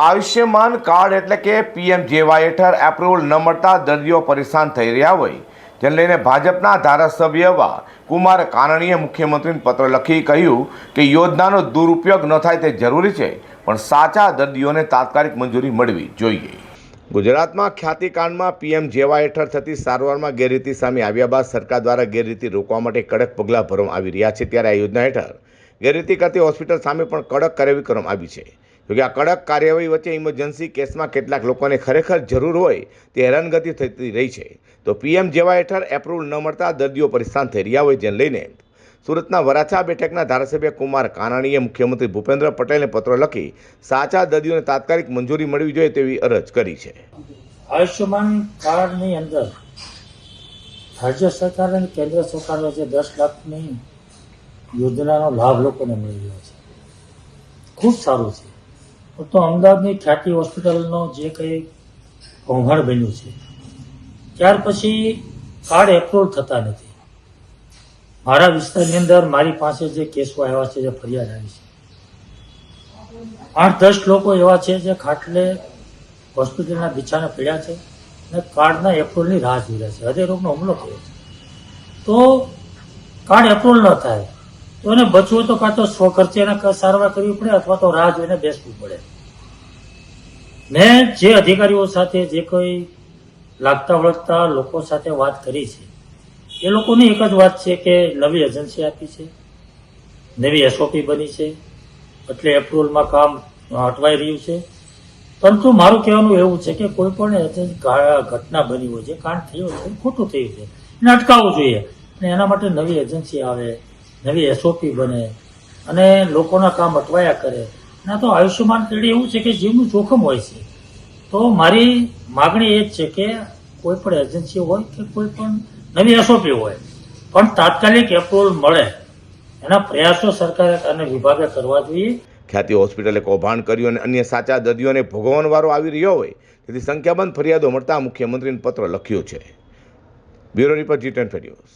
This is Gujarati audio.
આયુષ્યમાન કાર્ડ એટલે કે પીએમ જેવાય હેઠળ એપ્રુવલ ન મળતા દર્દીઓ પરેશાન થઈ રહ્યા હોય. જેને લઈને ભાજપના ધારાસભ્ય એવા કુમાર કાનણીએ મુખ્યમંત્રીને પત્ર લખી કહ્યું કે યોજનાનો દુરુપયોગ ન થાય તે જરૂરી છે, પણ સાચા દર્દીઓને તાત્કાલિક મંજૂરી મળવી જોઈએ. ગુજરાતમાં ખ્યાતિકાંડમાં પીએમ જેવા હેઠળ થતી સારવારમાં ગેરરીતિ સામે આવ્યા બાદ સરકાર દ્વારા ગેરરીતિ રોકવા માટે કડક પગલાં ભરવામાં આવી રહ્યા છે. ત્યારે આ યોજના હેઠળ ગેરરીતિ કરતી હોસ્પિટલ સામે પણ કડક કાર્યવાહી કરવામાં આવી છે. જોકે આ કડક કાર્યવાહી વચ્ચે ઇમરજન્સી કેસમાં કેટલાક લોકોને ખરેખર જરૂર હોય તે હેરાનગતિ થતી રહી છે. તો પીએમ જેવા હેઠળ એપ્રુવલ ન મળતા દર્દીઓ પરેશાન થઈ રહ્યા હોય જેને લઈને સુરતના વરાછા બેઠકના ધારાસભ્ય કુમાર કાનાણીએ મુખ્યમંત્રી ભૂપેન્દ્ર પટેલને પત્ર લખી સાચા દર્દીઓને તાત્કાલિક મંજૂરી મળવી જોઈએ તેવી અરજ કરી છે. આયુષ્યમાન કાર્ડની અંદર રાજ્ય સરકાર અને કેન્દ્ર સરકાર વચ્ચે દસ લાખની યોજનાનો લાભ લોકોને મળી રહ્યો છે. ખૂબ સારું છે. તો અમદાવાદની ખ્યાતિ હોસ્પિટલનો જે કંઈ કૌભાંડ બન્યું છે, ત્યાર પછી કાર્ડ એપ્રુવ થતા નથી. મારા વિસ્તારની અંદર મારી પાસે જે કેસો આવ્યા છે, જે ફરિયાદ આવી છે. આઠ દસ લોકો એવા છે જે ખાટલે હોસ્પિટલના બિછાને પડ્યા છે અને કાર્ડના એપ્રુવલની રાહ જોઈ રહ્યા છે. હૃદયરોગનો હુમલો કર્યો છે. તો કાર્ડ એપ્રુવલ ન થાય તો એને બચવું તો કાં તો સ્વખર્ચે એને સારવાર કરવી પડે અથવા તો રાહ જોઈને બેસવું પડે. મેં જે અધિકારીઓ સાથે જે કોઈ લાગતા વળગતા લોકો સાથે વાત કરી છે, એ લોકોની એક જ વાત છે કે નવી એજન્સી આપી છે, નવી એસઓપી બની છે, એટલે એપ્રુવલમાં કામ અટવાઈ રહ્યું છે. પરંતુ મારું કહેવાનું એવું છે કે કોઈ પણ ઘટના બની હોય છે, કાંડ થયો છે, ખોટું થયું છે, એને અટકાવવું જોઈએ. અને એના માટે નવી એજન્સી આવે નવી એસઓપી બને. અને લોકોના કામ અટવાયા કરે. ના તો આયુષ્યમાન કાર્ડ એવું છે કે જીવનું જોખમ હોય છે. તો મારી માગણી એ જ છે કે કોઈ પણ એજન્સી હોય કે કોઈ પણ નવી એસઓપી હોય, પણ તાત્કાલિક એપ્રુવલ મળે. એના પ્રયાસો સરકારે અને વિભાગે કરવા જોઈએ. ખ્યાતિ હોસ્પિટલે કૌભાંડ કર્યું અને અન્ય સાચા દર્દીઓને ભોગવવાનો આવી રહ્યો હોય. તેથી સંખ્યાબંધ ફરિયાદો મળતા મુખ્યમંત્રીને પત્ર લખ્યો છે. બ્યુરો રિપોર્ટ જી ટેન